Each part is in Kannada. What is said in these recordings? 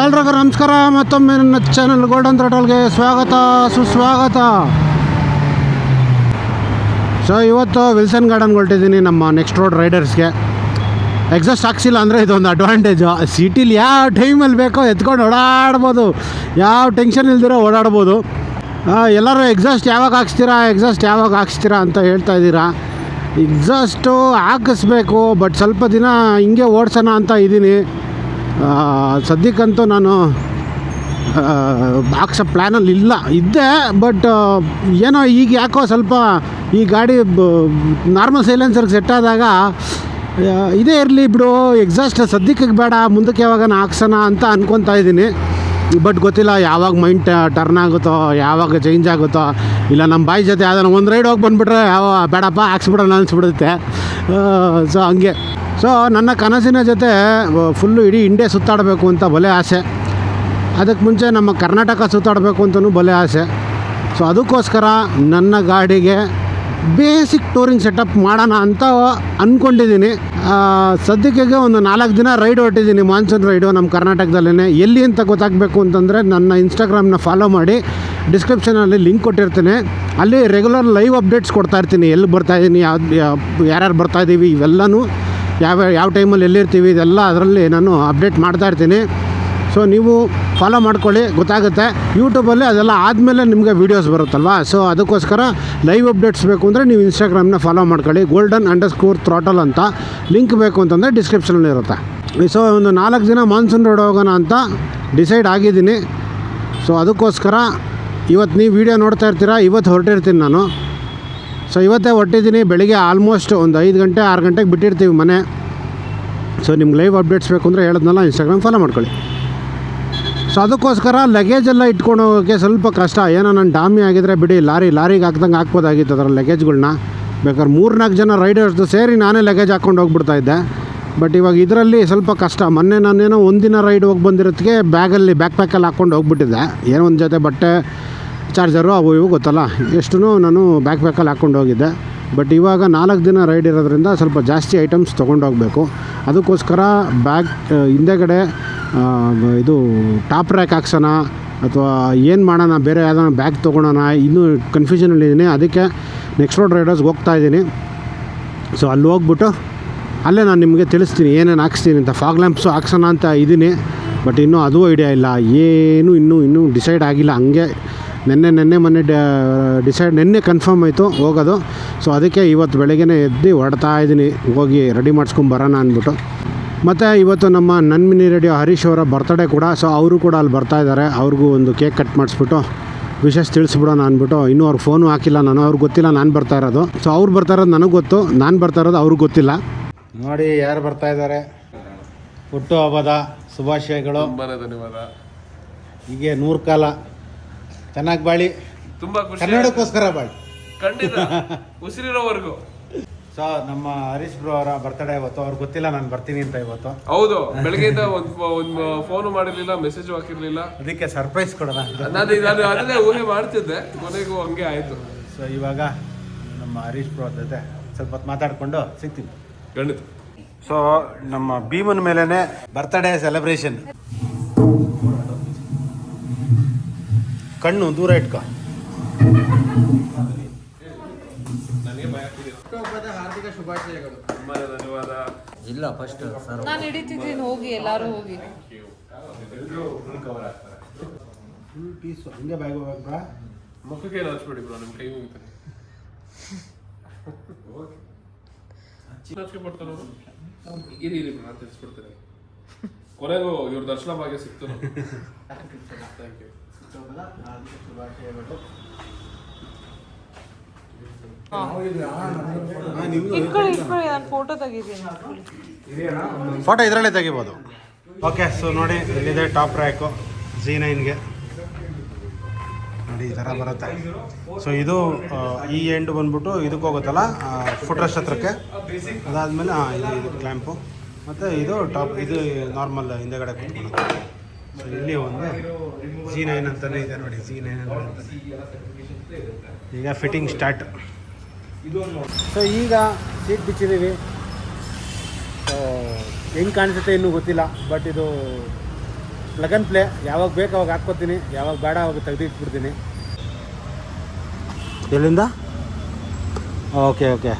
ಎಲ್ರಿಗೂ ನಮಸ್ಕಾರ, ಮತ್ತೊಮ್ಮೆ ನನ್ನ ಚಾನಲ್ ಗೋಲ್ಡನ್ ಥ್ರೋಟಲ್ಗೆ ಸ್ವಾಗತ, ಸುಸ್ವಾಗತ. ಸೊ ಇವತ್ತು ವಿಲ್ಸನ್ ಗಾರ್ಡನ್ಗೆ ಹೊರಟಿದ್ದೀನಿ ನಮ್ಮ ನೆಕ್ಸ್ಟ್ ರೋಡ್ ರೈಡರ್ಸ್ಗೆ ಎಕ್ಸಾಸ್ಟ್ ಹಾಕ್ಸಿಲ್ಲ ಅಂದರೆ ಇದೊಂದು ಅಡ್ವಾಂಟೇಜು ಸಿಟೀಲಿ ಯಾವ ಟೈಮಲ್ಲಿ ಬೇಕೋ ಎತ್ಕೊಂಡು ಓಡಾಡ್ಬೋದು. ಯಾವ ಟೆನ್ಷನ್ ಇಲ್ದಿರೋ ಓಡಾಡ್ಬೋದು. ಎಲ್ಲರೂ ಎಕ್ಸಾಸ್ಟ್ ಯಾವಾಗ ಹಾಕ್ಸ್ತೀರಾ ಎಕ್ಸಾಸ್ಟ್ ಯಾವಾಗ ಹಾಕ್ಸ್ತೀರಾ ಅಂತ ಹೇಳ್ತಾ ಇದ್ದೀರಾ. ಎಕ್ಸಾಸ್ಟು ಹಾಕಿಸ್ಬೇಕು ಬಟ್ ಸ್ವಲ್ಪ ದಿನ ಹಿಂಗೆ ಓಡಿಸೋಣ ಅಂತ ಇದ್ದೀನಿ. ಸದ್ಯಕ್ಕಂತೂ ನಾನು ಹಾಕ್ಸೋ ಪ್ಲ್ಯಾನಲ್ಲಿ ಇಲ್ಲ. ಇದ್ದೆ ಬಟ್ ಏನೋ ಈಗ ಯಾಕೋ ಸ್ವಲ್ಪ ಈ ಗಾಡಿ ನಾರ್ಮಲ್ ಸೈಲೆನ್ಸರ್ಗೆ ಸೆಟ್ ಆದಾಗ ಇದೇ ಇರಲಿ ಬಿಡು ಎಕ್ಸಾಸ್ಟ್ ಸದ್ಯಕ್ಕೆ ಬೇಡ, ಮುಂದಕ್ಕೆ ಯಾವಾಗ ಹಾಕ್ಸೋಣ ಅಂತ ಅನ್ಕೊತಾ ಇದ್ದೀನಿ. ಬಟ್ ಗೊತ್ತಿಲ್ಲ, ಯಾವಾಗ ಮೈಂಡ್ ಟರ್ನ್ ಆಗುತ್ತೋ, ಯಾವಾಗ ಚೇಂಜ್ ಆಗುತ್ತೋ. ಇಲ್ಲ ನಮ್ಮ ಬಾಯಿ ಜೊತೆ ಯಾವ್ದಾನ ಒಂದು ರೈಡ್ ಹೋಗಿ ಬಂದುಬಿಟ್ರೆ ಯಾವ ಬೇಡಪ್ಪ, ಹಾಕ್ಸ್ಬಿಡೋಣ ಅನಿಸ್ಬಿಡುತ್ತೆ. ಸೊ ಹಂಗೆ. ಸೊ ನನ್ನ ಕನಸಿನ ಜೊತೆ ಫುಲ್ಲು ಇಡೀ ಇಂಡಿಯಾ ಸುತ್ತಾಡಬೇಕು ಅಂತ ಬಲೆ ಆಸೆ. ಅದಕ್ಕೆ ಮುಂಚೆ ನಮ್ಮ ಕರ್ನಾಟಕ ಸುತ್ತಾಡಬೇಕು ಅಂತಲೂ ಬಲೆ ಆಸೆ. ಸೊ ಅದಕ್ಕೋಸ್ಕರ ನನ್ನ ಗಾಡಿಗೆ ಬೇಸಿಕ್ ಟೂರಿಂಗ್ ಸೆಟಪ್ ಮಾಡೋಣ ಅಂತ ಅಂದ್ಕೊಂಡಿದ್ದೀನಿ ಸದ್ಯಕ್ಕೆ ಒಂದು ನಾಲ್ಕು ದಿನ ರೈಡ್ ಹೊಟ್ಟಿದ್ದೀನಿ ಮಾನ್ಸೂನ್ ರೈಡು ನಮ್ಮ ಕರ್ನಾಟಕದಲ್ಲೇ ಎಲ್ಲಿ ಅಂತ ಗೊತ್ತಾಗಬೇಕು ಅಂತಂದರೆ ನನ್ನ ಇನ್ಸ್ಟಾಗ್ರಾಮ್ನ ಫಾಲೋ ಮಾಡಿ ಡಿಸ್ಕ್ರಿಪ್ಷನಲ್ಲಿ ಲಿಂಕ್ ಕೊಟ್ಟಿರ್ತೀನಿ. ಅಲ್ಲಿ ರೆಗ್ಯುಲರ್ ಲೈವ್ ಅಪ್ಡೇಟ್ಸ್ ಕೊಡ್ತಾ ಇರ್ತೀನಿ, ಎಲ್ಲಿ ಬರ್ತಾಯಿದ್ದೀನಿ ಯಾವ್ದು ಯಾರ್ಯಾರು ಬರ್ತಾಯಿದ್ದೀವಿ ಇವೆಲ್ಲನೂ. ಯಾವ ಯಾವ ಟೈಮಲ್ಲಿ ಎಲ್ಲಿರ್ತೀವಿ ಇದೆಲ್ಲ ಅದರಲ್ಲಿ ನಾನು ಅಪ್ಡೇಟ್ ಮಾಡ್ತಾ ಇರ್ತೀನಿ. ಸೊ ನೀವು ಫಾಲೋ ಮಾಡ್ಕೊಳ್ಳಿ, ಗೊತ್ತಾಗುತ್ತೆ. ಯೂಟ್ಯೂಬಲ್ಲಿ ಅದೆಲ್ಲ ಆದಮೇಲೆ ನಿಮಗೆ ವೀಡಿಯೋಸ್ ಬರುತ್ತಲ್ವಾ? ಸೊ ಅದಕ್ಕೋಸ್ಕರ ಲೈವ್ ಅಪ್ಡೇಟ್ಸ್ ಬೇಕು ಅಂದರೆ ನೀವು ಇನ್ಸ್ಟಾಗ್ರಾಮ್ನ ಫಾಲೋ ಮಾಡ್ಕೊಳ್ಳಿ. ಗೋಲ್ಡನ್ ಅಂಡರ್ ಸ್ಕೋರ್ ಥ್ರಾಟಲ್ ಅಂತ ಲಿಂಕ್ ಬೇಕು ಅಂತಂದರೆ ಡಿಸ್ಕ್ರಿಪ್ಷನಲ್ಲಿ ಇರುತ್ತೆ. ಸೊ ಒಂದು ನಾಲ್ಕು ದಿನ ಮಾನ್ಸೂನ್ ರೋಡ್ ಹೋಗೋಣ ಅಂತ ಡಿಸೈಡ್ ಆಗಿದ್ದೀನಿ. ಸೊ ಅದಕ್ಕೋಸ್ಕರ ಇವತ್ತು ನೀವು ವೀಡಿಯೋ ನೋಡ್ತಾ ಇರ್ತೀರಾ? ಇವತ್ತು ಹೊರಟಿರ್ತೀನಿ ನಾನು. ಸೊ ಇವತ್ತೇ ಹೊಟ್ಟಿದ್ದೀನಿ ಬೆಳಿಗ್ಗೆ ಆಲ್ಮೋಸ್ಟ್ ಒಂದು ಐದು ಗಂಟೆ, ಆರು ಗಂಟೆಗೆ ಬಿಟ್ಟಿರ್ತೀವಿ ಮನೆ. ಸೊ ನಿಮ್ಗೆ ಲೈವ್ ಅಪ್ಡೇಟ್ಸ್ ಬೇಕು ಅಂದರೆ ಹೇಳಿದ್ನಲ್ಲ ಇನ್ಸ್ಟಾಗ್ರಾಮ್ ಫಾಲೋ ಮಾಡ್ಕೊಳ್ಳಿ. ಸೊ ಅದಕ್ಕೋಸ್ಕರ ಲಗೇಜ್ ಎಲ್ಲ ಇಟ್ಕೊಂಡು ಹೋಗೋಕ್ಕೆ ಸ್ವಲ್ಪ ಕಷ್ಟ. ಏನೋ ನಾನು ಡಾಮಿ ಆಗಿದ್ರೆ ಬಿಡಿ, ಲಾರಿ, ಲಾರಿಗೆ ಹಾಕ್ದಂಗೆ ಹಾಕ್ಬೋದಾಗಿತ್ತು ಅದರ ಲಗೇಜ್ಗಳನ್ನ ಬೇಕಾದ್ರೆ ಮೂರ್ನಾಲ್ಕು ಜನ ರೈಡರ್ಸ್ದು ಸೇರಿ ನಾನೇ ಲಗೇಜ್ ಹಾಕ್ಕೊಂಡು ಹೋಗ್ಬಿಡ್ತಾ ಇದ್ದೆ. ಬಟ್ ಇವಾಗ ಇದರಲ್ಲಿ ಸ್ವಲ್ಪ ಕಷ್ಟ. ಮೊನ್ನೆ ನಾನೇನೋ ಒಂದಿನ ರೈಡ್ ಹೋಗಿ ಬಂದಿರೋದಕ್ಕೆ ಬ್ಯಾಗಲ್ಲಿ ಬ್ಯಾಕ್ ಪ್ಯಾಕಲ್ಲಿ ಹಾಕ್ಕೊಂಡು ಹೋಗ್ಬಿಟ್ಟಿದ್ದೆ. ಏನೋ ಒಂದು ಜೊತೆ ಬಟ್ಟೆ ಚಾರ್ಜರು ಅವು ಇವು ಗೊತ್ತಲ್ಲ. ಎಷ್ಟು ನಾನು ಬ್ಯಾಕ್ ಪ್ಯಾಕಲ್ಲಿ ಹಾಕ್ಕೊಂಡು ಹೋಗಿದ್ದೆ. ಬಟ್ ಇವಾಗ ನಾಲ್ಕು ದಿನ ರೈಡ್ ಇರೋದ್ರಿಂದ ಸ್ವಲ್ಪ ಜಾಸ್ತಿ ಐಟಮ್ಸ್ ತೊಗೊಂಡು ಹೋಗಬೇಕು ಅದಕ್ಕೋಸ್ಕರ ಬ್ಯಾಗ್ ಹಿಂದೆಗಡೆ ಇದು ಟಾಪ್ ರ್ಯಾಕ್ ಹಾಕ್ಸೋಣ, ಅಥವಾ ಏನು ಮಾಡೋಣ, ಬೇರೆ ಯಾವ್ದಾನ ಬ್ಯಾಗ್ ತೊಗೊಳೋಣ, ಇನ್ನೂ ಕನ್ಫ್ಯೂಷನಲ್ಲಿದ್ದೀನಿ ಅದಕ್ಕೆ ನೆಕ್ಸ್ಟ್ ರೋಡ್ ರೈಡರ್ಸ್ಗೆ ಹೋಗ್ತಾ ಇದ್ದೀನಿ ಸೊ ಅಲ್ಲಿ ಹೋಗ್ಬಿಟ್ಟು ಅಲ್ಲೇ ನಾನು ನಿಮಗೆ ತಿಳಿಸ್ತೀನಿ, ಏನೇನು ಹಾಕ್ಸ್ತೀನಿ ಅಂತ. ಫಾಗ್ ಲ್ಯಾಂಪ್ಸು ಹಾಕ್ಸೋಣ ಅಂತ ಇದ್ದೀನಿ ಬಟ್ ಇನ್ನೂ ಅದೂ ಐಡಿಯಾ ಇಲ್ಲ. ಏನು ಇನ್ನೂ ಇನ್ನೂ ಡಿಸೈಡ್ ಆಗಿಲ್ಲ. ಹಂಗೆ ನೆನ್ನೆ ನೆನ್ನೆ ಮೊನ್ನೆ ಡಿಸೈಡ್ ನಿನ್ನೆ ಕನ್ಫರ್ಮ್ ಆಯಿತು ಹೋಗೋದು. ಸೊ ಅದಕ್ಕೆ ಇವತ್ತು ಬೆಳಗ್ಗೆನೇ ಎದ್ದು ಹೊಡ್ತಾ ಇದ್ದೀನಿ. ಹೋಗಿ ರೆಡಿ ಮಾಡಿಸ್ಕೊಂಬರೋಣ ಅಂದ್ಬಿಟ್ಟು. ಮತ್ತು ಇವತ್ತು ನಮ್ಮ ನನ್ಮಿನಿ ರೇಡಿಯೋ ಹರೀಶ್ ಅವರ ಬರ್ತಡೇ ಕೂಡ ಸೊ ಅವರು ಕೂಡ ಅಲ್ಲಿ ಬರ್ತಾ ಇದ್ದಾರೆ. ಅವ್ರಿಗೂ ಒಂದು ಕೇಕ್ ಕಟ್ ಮಾಡಿಸ್ಬಿಟ್ಟು ವಿಶೇಷ ತಿಳಿಸ್ಬಿಡೋಣ ಅಂದ್ಬಿಟ್ಟು. ಇನ್ನೂ ಅವ್ರಿಗೆ ಫೋನು ಹಾಕಿಲ್ಲ ನಾನು ಅವ್ರಿಗೆ ಗೊತ್ತಿಲ್ಲ ನಾನು ಬರ್ತಾ ಇರೋದು. ಸೊ ಅವ್ರು ಬರ್ತಾ ಇರೋದು ನನಗೆ ಗೊತ್ತು ನಾನು ಬರ್ತಾ ಇರೋದು ಅವ್ರಿಗೆ ಗೊತ್ತಿಲ್ಲ. ನೋಡಿ ಯಾರು ಬರ್ತಾ ಇದ್ದಾರೆ. ಹುಟ್ಟು ಹಬ್ಬದ ಶುಭಾಶಯಗಳು. ತುಂಬಾನೇ ಧನ್ಯವಾದ ಹೀಗೆ ನೂರು ಕಾಲ ಚೆನ್ನಾಗಿ ಬಾಳಿ. ತುಂಬಾ ಖುಷಿ ಕನ್ನಡಕ್ಕೋಸ್ಕರ ಬಾಳಿ. ಖಂಡಿತ. ಉಸಿರಿರೋವರೆಗೂ. ಸೊ ನಮ್ಮ ಹರೀಶ್ ಬ್ರೋ ಅವರ ಬರ್ತಡೇ ಇವತ್ತು. ಅವ್ರು ಗೊತ್ತಿಲ್ಲ ನಾನು ಬರ್ತೀನಿ ಅಂತ ಇವತ್ತು. ಹೌದು ಬೆಳಗ್ಗೆಯಿಂದ ಒಂದ್ ಒಂದು ಫೋನ್ ಮಾಡಿರ್ಲಿಲ್ಲ ಮೆಸೇಜ್ ಹಾಕಿರ್ಲಿಲ್ಲ. ಅದಕ್ಕೆ ಸರ್ಪ್ರೈಸ್ ಕೊಡೋಣ. ನಾನು ನಾನು ಅದನ್ನೇ ಊಹೆ ಮಾಡ್ತಿದ್ದೆ. ಕೊನೆಗೂ ಹಂಗೆ ಆಯಿತು. ಸೊ ಇವಾಗ ನಮ್ಮ ಹರೀಶ್ ಬ್ರೋ ಜೊತೆ ಸ್ವಲ್ಪ ಹೊತ್ತು ಮಾತಾಡಿಕೊಂಡು ಸಿಗ್ತೀನಿ. ಖಂಡಿತ. ಸೊ ನಮ್ಮ ಭೀಮನ ಮೇಲೇ ಬರ್ತಡೇ ಸೆಲೆಬ್ರೇಷನ್ ಕಣ್ಣು ದೂರ ಇಟ್ಕೊ. ತುಂಬಾನೇ ಧನ್ಯವಾದ. ಇಲ್ಲ ಫಸ್ಟ್ ಸರ್ ನಾನು ಹಿಡಿತಿದ್ದೀನಿ ಹೋಗಿ ಎಲ್ಲರೂ ಹೋಗಿ. ಫುಲ್ ಪೀಸು ಹಂಗೆ ಬ್ಯಾಗ್ ಹೋಗ್ಬೇಕು ಬ್ರಾ ಮುಖಕ್ಕೆ ಹಚ್ಬೇಡಿ ಬ್ರೋ ನಿಮ್ ಕೈ ಹೋಗ್ತಾರೆ. ಇರಿ ಇರಿ ನಾನು ತಿಳಿಸ್ಬಿಡ್ತೀನಿ ಕೊನೆಗೂ ಇವ್ರ ದರ್ಶನ ಭಾಗ್ಯ ಸಿಕ್ತು ಥ್ಯಾಂಕ್ ಯು ಹಾರ್ದಿಕ ನಾನು ಫೋಟೋ ತೆಗಿತೀನಿ. ಫೋಟೋ ಇದರಲ್ಲೇ ತೆಗಿಬೋದು. ಓಕೆ ಸೊ ನೋಡಿ ಇಲ್ಲಿದೆ ಟಾಪ್ ರ್ಯಾಕು ಜಿ ನೈನ್ಗೆ ನೋಡಿ ಈ ಥರ ಬರುತ್ತೆ. ಸೊ ಇದು ಈ ಎಂಡ್ ಬಂದ್ಬಿಟ್ಟು ಇದಕ್ಕೆ ಹೋಗುತ್ತಲ್ಲ ಫುಟ್ರೆಸ್ಟ್ ಹತ್ರಕ್ಕೆ ಅದಾದಮೇಲೆ ಹಾಂ ಇದು ಇದು ಕ್ಲ್ಯಾಂಪು ಮತ್ತು ಇದು ಟಾಪ್ ಇದು ನಾರ್ಮಲ್ ಹಿಂದೆಗಡೆ ಕೂತ್ಕೊಳ್ಳೋದು ಸೊ ಇಲ್ಲಿ ಒಂದು ಜಿ ನೈನ್ ಅಂತಲೇ ಇದೆ ನೋಡಿ ಜಿ ನೈನ್ ಈಗ ಫಿಟ್ಟಿಂಗ್ ಸ್ಟಾರ್ಟ್ ಸೊ ಈಗ ಸೀಟ್ ಬಿಚ್ಚಿದ್ದೀವಿ. ಹೆಂಗೆ ಕಾಣಿಸುತ್ತೆ ಇನ್ನೂ ಗೊತ್ತಿಲ್ಲ ಬಟ್ ಇದು ಪ್ಲಗ್ ಪ್ಲೇ ಯಾವಾಗ ಬೇಕು ಅವಾಗ ಹಾಕ್ಕೋತೀನಿ. ಯಾವಾಗ ಬೇಡ ಅವಾಗ ತೆಗೆದಿಟ್ಬಿಡ್ತೀನಿ. ಎಲ್ಲಿಂದ? ಓಕೆ ಓಕೆ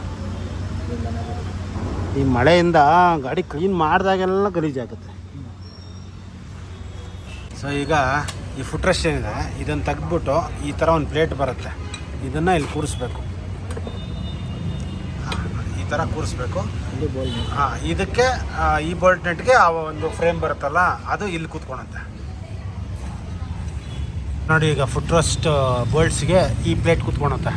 ಈ ಮಳೆಯಿಂದ ಗಾಡಿ ಕ್ಲೀನ್ ಮಾಡಿದಾಗೆಲ್ಲ ಗಲೀಜಾಗುತ್ತೆ. ಸೊ ಈಗ ಈ ಫುಟ್ ರೆಸ್ಟ್ ಏನಿದೆ ಇದನ್ನು ತೆಗೆದ್ಬಿಟ್ಟು ಈ ಥರ ಒಂದು ಪ್ಲೇಟ್ ಬರುತ್ತೆ. ಇದನ್ನು ಇಲ್ಲಿ ಕೂರಿಸ್ಬೇಕು. ಈ ಥರ ಕೂರಿಸ್ಬೇಕು. ಹಾಂ ಇದಕ್ಕೆ ಈ ಬೋಲ್ಟ್ ನೆಟ್ಗೆ ಆ ಒಂದು ಫ್ರೇಮ್ ಬರುತ್ತಲ್ಲ ಅದು ಇಲ್ಲಿ ಕೂತ್ಕೊಳತ್ತೆ ನೋಡಿ ಈಗ ಫುಟ್ ರೆಸ್ಟ್ ಬೋಲ್ಟ್ಸ್ಗೆ ಈ ಪ್ಲೇಟ್ ಕೂತ್ಕೊಳುತ್ತೆ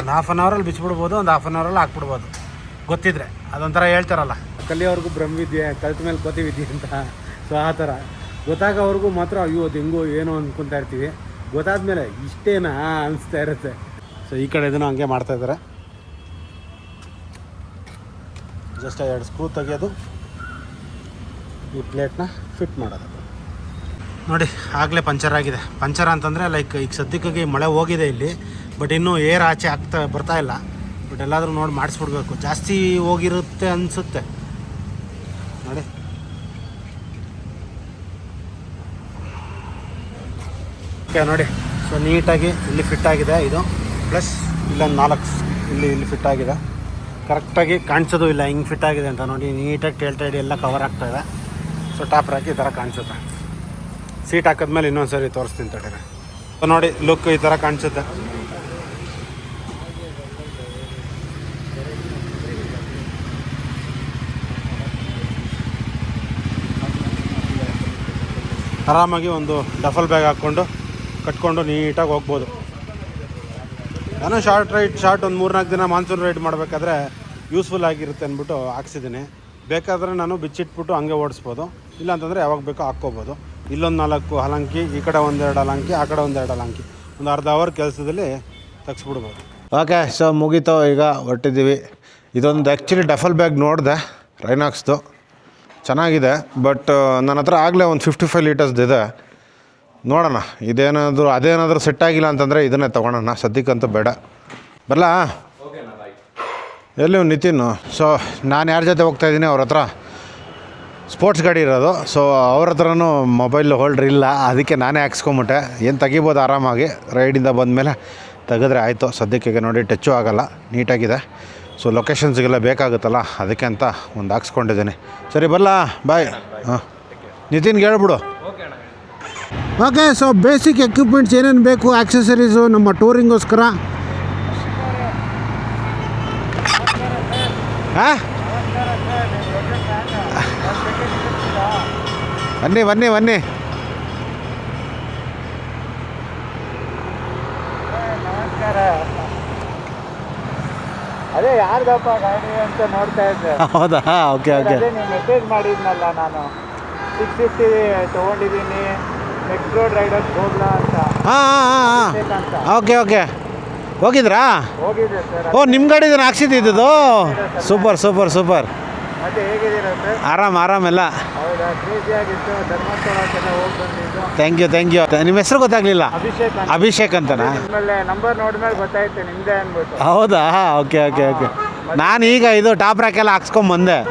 ಒಂದು ಹಾಫ್ ಆನ್ ಅವರಲ್ಲಿ ಬಿಚ್ಚಿಬಿಡ್ಬೋದು ಒಂದು ಹಾಫ್ ಆನ್ ಅವರಲ್ಲಿ ಹಾಕ್ಬಿಡ್ಬೋದು. ಗೊತ್ತಿದ್ರೆ, ಅದೊಂಥರ ಹೇಳ್ತಾರಲ್ಲ. ಕಲಿಯೋರ್ಗು ಬ್ರಹ್ಮವಿದ್ಯೆ, ಕಲಿತ ಮೇಲೆ ಕೋತಿ ವಿದ್ಯೆ ಅಂತ. ಸೊ ಆ ಥರ. ಗೊತ್ತಾಗೋವರೆಗೂ ಮಾತ್ರ, ಅಯ್ಯೋ, ಅದು ಹೆಂಗೋ ಏನೋ ಅಂದ್ಕೊತಾ ಇರ್ತೀವಿ. ಗೊತ್ತಾದ್ಮೇಲೆ ಇಷ್ಟೇನಾ ಅನಿಸ್ತಾ ಇರುತ್ತೆ. ಸೊ ಈ ಕಡೆ ಇದನ್ನು ಹಂಗೆ ಮಾಡ್ತಾ ಇದ್ದಾರೆ. ಜಸ್ಟ್ ಎರಡು ಸ್ಕ್ರೂ ತೆಗೆಯೋದು ಈ ಪ್ಲೇಟ್ನ ಫಿಟ್ ಮಾಡೋದು. ನೋಡಿ, ಆಗಲೇ ಪಂಚರ್ ಆಗಿದೆ. ಪಂಚರ್ ಅಂತಂದರೆ ಲೈಕ್ ಈಗ ಸದ್ಯಕ್ಕಾಗಿ ಮಳೆ ಹೋಗಿದೆ ಇಲ್ಲಿ ಬಟ್ ಇನ್ನೂ ಏರ್ ಆಚೆ ಆಗ್ತಾ ಬರ್ತಾ ಇಲ್ಲ. ಬಟ್ ಎಲ್ಲಾದರೂ ನೋಡಿ ಮಾಡಿಸ್ಬಿಡ್ಬೇಕು. ಜಾಸ್ತಿ ಹೋಗಿರುತ್ತೆ ಅನಿಸುತ್ತೆ. ನೋಡಿ. ಓಕೆ ನೋಡಿ. ಸೊ ನೀಟಾಗಿ ಇಲ್ಲಿ ಫಿಟ್ ಆಗಿದೆ ಇದು. ಪ್ಲಸ್ ಇಲ್ಲೊಂದು ನಾಲ್ಕು ಇಲ್ಲಿ ಇಲ್ಲಿ ಫಿಟ್ ಆಗಿದೆ. ಕರೆಕ್ಟಾಗಿ ಕಾಣಿಸೋದು ಇಲ್ಲ, ಹಿಂಗೆ ಫಿಟ್ ಆಗಿದೆ ಅಂತ ನೋಡಿ. ನೀಟಾಗಿ ಟೇಲ್ ಟೈಡ್ ಎಲ್ಲ ಕವರ್ ಆಗ್ತಾಯಿದೆ ಸೊ ಟಾಪ್ ಹಾಕಿ ಈ ಥರ ಕಾಣಿಸುತ್ತೆ. ಸೀಟ್ ಹಾಕಿದ್ಮೇಲೆ ಇನ್ನೊಂದು ಸರಿ ತೋರಿಸ್ತೀನಿ ತಡೀರಿ. ಸೊ ನೋಡಿ ಲುಕ್ ಈ ಥರ ಕಾಣಿಸುತ್ತೆ. ಆರಾಮಾಗಿ ಒಂದು ಡಫಲ್ ಬ್ಯಾಗ್ ಹಾಕ್ಕೊಂಡು ಕಟ್ಕೊಂಡು ನೀಟಾಗಿ ಹೋಗ್ಬೋದು. ನಾನು ಶಾರ್ಟ್ ರೈಡ್ ಶಾರ್ಟ್ ಒಂದು ಮೂರ್ನಾಲ್ಕು ದಿನ ಮಾನ್ಸೂನ್ ರೈಡ್ ಮಾಡಬೇಕಾದ್ರೆ ಯೂಸ್ಫುಲ್ ಆಗಿರುತ್ತೆ ಅಂದ್ಬಿಟ್ಟು ಹಾಕ್ಸಿದ್ದೀನಿ. ಬೇಕಾದರೆ ನಾನು ಬಿಚ್ಚಿಟ್ಬಿಟ್ಟು ಹಂಗೆ ಓಡಿಸ್ಬೋದು. ಇಲ್ಲಾಂತಂದರೆ ಯಾವಾಗ ಬೇಕೋ ಹಾಕ್ಕೋಬೋದು. ಇಲ್ಲೊಂದು ನಾಲ್ಕು ಹಲಂಕಿ, ಈ ಕಡೆ ಒಂದೆರಡು ಹಲಂಕಿ, ಆ ಕಡೆ ಒಂದೆರಡು ಹಲಂಕಿ. ಒಂದು ಅರ್ಧ ಅವರ್ ಕೆಲಸದಲ್ಲಿ ತೆಗ್ಸ್ಬಿಡ್ಬೋದು. ಓಕೆ ಸೊ ಮುಗೀತು, ಈಗ ಹೊರಟಿದ್ದೀವಿ. ಇದೊಂದು ಆ್ಯಕ್ಚುಲಿ ಡಫಲ್ ಬ್ಯಾಗ್ ನೋಡಿದೆ ರೈನಾಕ್ಸ್ದು ಚೆನ್ನಾಗಿದೆ ಬಟ್ ನನ್ನ ಹತ್ರ ಆಗಲೇ ಒಂದು ಫಿಫ್ಟಿ ಫೈವ್ ಲೀಟರ್ಸ್ದು ಇದೆ. ನೋಡೋಣ, ಇದೇನಾದರೂ, ಅದೇನಾದರೂ ಸೆಟ್ ಆಗಿಲ್ಲ ಅಂತಂದರೆ ಇದನ್ನೇ ತೊಗೊಳೋಣ, ಸದ್ಯಕ್ಕಂತೂ ಬೇಡ. ಬರಲಾ? ಎಲ್ಲಿ ನಿತಿನ್? ಸೊ ನಾನು ಯಾರ ಜೊತೆ ಹೋಗ್ತಾ ಇದ್ದೀನಿ ಅವ್ರ ಹತ್ರ? ಸ್ಪೋರ್ಟ್ಸ್ ಗಾಡಿ ಇರೋದು ಸೊ ಅವ್ರ ಹತ್ರನೂ ಮೊಬೈಲ್ ಹೋಲ್ಡ್ರ್ ಇಲ್ಲ, ಅದಕ್ಕೆ ನಾನೇ ಹಾಕ್ಸ್ಕೊಂಬಿಟ್ಟೆ. ಏನು ತೆಗಿಬೋದು ಆರಾಮಾಗಿ ರೈಡಿಂದ ಬಂದಮೇಲೆ ತೆಗೆದ್ರೆ ಆಯಿತು, ಸದ್ಯಕ್ಕೆ ನೋಡಿ ಟಚ್ಚು ಆಗೋಲ್ಲ ನೀಟಾಗಿದೆ ಸೊ ಲೊಕೇಶನ್ಸ್ಗೆಲ್ಲ ಬೇಕಾಗುತ್ತಲ್ಲ? ಅದಕ್ಕೆ ಅಂತ ಒಂದು ಹಾಕ್ಸ್ಕೊಂಡಿದ್ದೀನಿ. ಸರಿ ಬರಲ್ಲ ಬಾಯ್ ಹಾಂ. ನಿತಿನ್ಗೆ ಹೇಳ್ಬಿಡು. ಓಕೆ ಸೊ ಬೇಸಿಕ್ ಎಕ್ವಿಪ್ಮೆಂಟ್ಸ್ ಏನೇನು ಬೇಕು? ಆಕ್ಸೆಸರೀಸು ನಮ್ಮ ಟೂರಿಂಗೋಸ್ಕರ ಹಾಂ? ಬನ್ನಿ ಬನ್ನಿ ಬನ್ನಿ. ಅದೇ ಯಾರ್ದಪ್ಪ ಗಾಡಿ ಅಂತ ನೋಡ್ತಾ ಇದ್ದೆ ಹೌದಾ? Okay okay. ಅದೇ ನೀವು ಮೆಸೇಜ್ ಮಾಡಿದ್ನಲ್ಲ ನಾನು. ಸಿಕ್ಸ್ ಫಿಫ್ಟಿ ತೊಗೊಂಡಿದ್ದೀನಿ. ನೆಕ್ಸ್ಟ್ ರೋಡ್ ರೈಡರ್ಸ್ ಹೋಗ್ಲಾ ಅಂತ. ಹಾಂ ಹಾಂ ಹಾಂ ಅಂತ ಓಕೆ ಓಕೆ. ಹೋಗಿದ್ರಾ? ಹೋಗಿದೆ ಸರ್. ಓ ನಿಮ್ಮ ಗಾಡಿದನ್ನು ಹಾಕ್ಸಿದ್ದು ಸೂಪರ್ ಸೂಪರ್ ಸೂಪರ್. ಮತ್ತೆ ಹೇಗಿದ್ದೀರಾ ಸರ್? ಆರಾಮ್ ಆರಾಮೆಲ್ಲ ಹೌದಾ? ಹೋಗಿ ಬಂದಿದ್ದು. ಥ್ಯಾಂಕ್ ಯು ಥ್ಯಾಂಕ್ ಯು ನಿಮ್ಮ ಹೆಸರು ಗೊತ್ತಾಗ್ಲಿಲ್ಲ? ಅಭಿಷೇಕ್ ಅಂತ. ಅಭಿಷೇಕ್ ಅಂತನಾ? ನಿಮ್ಮಲ್ಲೇ ನಂಬರ್ ನೋಡಿದ್ಮೇಲೆ ಗೊತ್ತಾಯ್ತು ನಿಮ್ದೇ ಅನ್ಬಿಟ್ಟು. ಹೌದಾ? ಓಕೆ ಓಕೆ ಓಕೆ ನಾನು ಈಗ ಇದು ಟಾಪ್ ರಾಕ್ ಎಲ್ಲ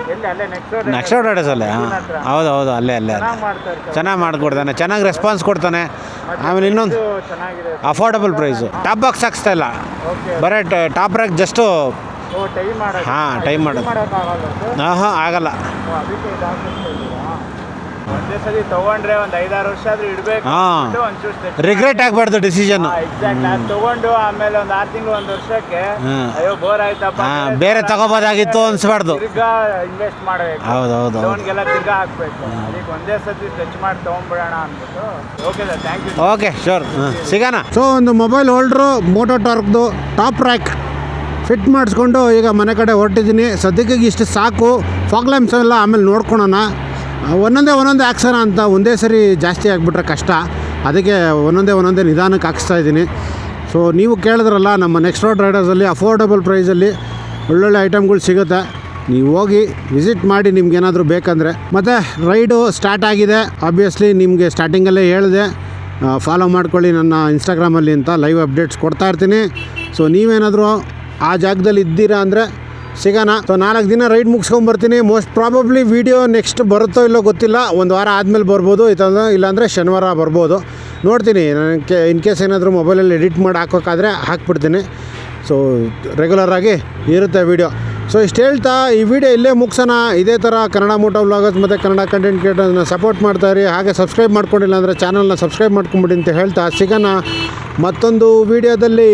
ಎಲ್ಲಿ? ಅಲ್ಲೇ ನೆಕ್ಸ್ಟ್ ನೆಕ್ಸ್ಟ್ ರೋಡೇಸಲ್ಲೇ ಹಾಂ. ಹೌದು ಹೌದು ಅಲ್ಲೇ ಅಲ್ಲೇ ಅಲ್ಲೇ. ಚೆನ್ನಾಗಿ ಮಾಡ್ತಾರೆ ಸರ್. ಚೆನ್ನಾಗಿ ಮಾಡಿಕೊಡ್ತಾನೆ. ಚೆನ್ನಾಗಿ ರೆಸ್ಪಾನ್ಸ್ ಕೊಡ್ತಾನೆ. ಆಮೇಲೆ ಇನ್ನೊಂದು ಚೆನ್ನಾಗಿದೆ ಅಫೋರ್ಡಬಲ್ ಪ್ರೈಸು ಟಾಪ್ ಬಾಕ್ಸ್ ಹಾಕ್ಸ್ತಾ ಇಲ್ಲ. ಓಕೆ ಬರೀ ಟಾಪ್ ರ್ಯಾಕ್ ಜಸ್ಟು ಓ ಟೈಮ್ ಮಾಡೋದು. ಹಾ, ಹಾಂ ಹಾಂ ಆಗಲ್ಲ. ತಗೊಂಡ್ರೆ ಒಂದು ಐದಾರು ವರ್ಷ ಆದ್ರೂ ಇಡ್ಬೇಕು ಹಾ. ರಿಗ್ರೆಟ್ ಆಗಬಾರ್ದು ಡಿಸಿಷನ್ ತಗೊಂಡು ಆಮೇಲೆ ಒಂದು ಆರು ತಿಂಗಳು ಒಂದು ವರ್ಷಕ್ಕೆ ಅಯ್ಯೋ ಬೋರ್ ಆಯ್ತಪ್ಪ ಬೇರೆ ತಗೋಬೋದಾಗಿತ್ತು ಅನ್ಸ್ಬಾರ್ದು. ತಿರ್ಗಾ ಇನ್ವೆಸ್ಟ್ ಮಾಡಬೇಕು. ಹೌದು ಹೌದು ಹೌದು. ಲೋನ್ಗೆಲ್ಲ ತಿರ್ಗಾ ಹಾಕ್ಬೇಕು. ಅದಕ್ಕೆ ಒಂದೇ ಸತಿ ಟಚ್ ಮಾಡಿ ತಗೊಂಡ್ಬಿಡೋಣ ಅಂದ್ಬಿಟ್ಟು. Okay sir thank you okay sure ಸಿಗೋಣ. ಸೊ ಒಂದು ಮೊಬೈಲ್ ಹೋಲ್ಡ್ರು ಮೋಟೋ ಟಾರ್ಕ್ದು ಟಾಪ್ ರ್ಯಾಕ್ ಫಿಟ್ ಮಾಡಿಸ್ಕೊಂಡು ಈಗ ಮನೆ ಕಡೆ ಹೊರಟಿದ್ದೀನಿ. ಸದ್ಯಕ್ಕೆ ಇಷ್ಟು ಸಾಕು. ಫಾಗ್ ಎಲ್ಲ ಆಮೇಲೆ ನೋಡ್ಕೊಳೋಣ. ಒಂದೊಂದೇ ಒಂದೊಂದೇ ಹಾಕ್ಸೋಣ ಅಂತ ಒಂದೇ ಸರಿ ಜಾಸ್ತಿ ಆಗಿಬಿಟ್ರೆ ಕಷ್ಟ. ಅದಕ್ಕೆ ಒಂದೊಂದೇ ಒಂದೊಂದೇ ನಿಧಾನಕ್ಕೆ ಹಾಕಿಸ್ತಾ ಇದ್ದೀನಿ. ಸೊ ನೀವು ಕೇಳಿದ್ರಲ್ಲ, ನಮ್ಮ ನೆಕ್ಸ್ಟ್ ರೋಡ್ ರೈಡರ್ಸಲ್ಲಿ ಅಫೋರ್ಡಬಲ್ ಪ್ರೈಸಲ್ಲಿ ಒಳ್ಳೊಳ್ಳೆ ಐಟಮ್ಗಳು ಸಿಗುತ್ತೆ. ನೀವು ಹೋಗಿ ವಿಸಿಟ್ ಮಾಡಿ ನಿಮ್ಗೆ ಏನಾದರೂ ಬೇಕಂದರೆ. ಮತ್ತು ರೈಡು ಸ್ಟಾರ್ಟ್ ಆಗಿದೆ. ಆಬ್ವಿಯಸ್ಲಿ ನಿಮಗೆ ಸ್ಟಾರ್ಟಿಂಗಲ್ಲೇ ಹೇಳಿದೆ. ಫಾಲೋ ಮಾಡ್ಕೊಳ್ಳಿ ನನ್ನ ಇನ್ಸ್ಟಾಗ್ರಾಮಲ್ಲಿ ಅಂತ ಲೈವ್ ಅಪ್ಡೇಟ್ಸ್ ಕೊಡ್ತಾ ಇರ್ತೀನಿ. ಸೊ ನೀವೇನಾದರೂ ಆ ಜಾಗದಲ್ಲಿ ಇದ್ದೀರಾ ಅಂದರೆ ಸಿಗೋಣ. ಸೊ ನಾಲ್ಕು ದಿನ ರೈಡ್ ಮುಗಿಸ್ಕೊಂಬರ್ತೀನಿ ಮೋಸ್ಟ್ ಪ್ರಾಬಬ್ಲಿ ವೀಡಿಯೋ ನೆಕ್ಸ್ಟ್ ಬರುತ್ತೋ ಇಲ್ಲೋ ಗೊತ್ತಿಲ್ಲ. ಒಂದು ವಾರ ಆದಮೇಲೆ ಬರ್ಬೋದು. ಇತ್ತಂದ್ರೆ ಇಲ್ಲಾಂದರೆ ಶನಿವಾರ ಬರ್ಬೋದು. ನೋಡ್ತೀನಿ. ನನಗೆ ಇನ್ ಕೇಸ್ ಏನಾದರೂ ಮೊಬೈಲಲ್ಲಿ ಎಡಿಟ್ ಮಾಡಿ ಹಾಕೋಕ್ಕಾದ್ರೆ ಹಾಕ್ಬಿಡ್ತೀನಿ. ಸೊ ರೆಗ್ಯುಲರಾಗಿ ಇರುತ್ತೆ ವೀಡಿಯೋ ಸೊ ಇಷ್ಟು ಹೇಳ್ತಾ, ಈ ವಿಡಿಯೋ ಇಲ್ಲೇ ಮುಗಿಸೋಣ. ಇದೇ ಥರ ಕನ್ನಡ ಮೋಟೋ ವ್ಲಾಗರ್ಸ್ ಮತ್ತು ಕನ್ನಡ ಕಂಟೆಂಟ್ ಕ್ರಿಯೇಟರ್ನ ಸಪೋರ್ಟ್ ಮಾಡ್ತಾಯಿರಿ ಹಾಗೆ ಸಬ್ಸ್ಕ್ರೈಬ್ ಮಾಡ್ಕೊಂಡಿಲ್ಲ ಅಂದರೆ ಚಾನಲ್ನ ಸಬ್ಸ್ಕ್ರೈಬ್ ಮಾಡ್ಕೊಂಬಿಡಿ ಅಂತ ಹೇಳ್ತಾ ಸಿಗೋಣ. ಮತ್ತೊಂದು ವೀಡಿಯೋದಲ್ಲಿ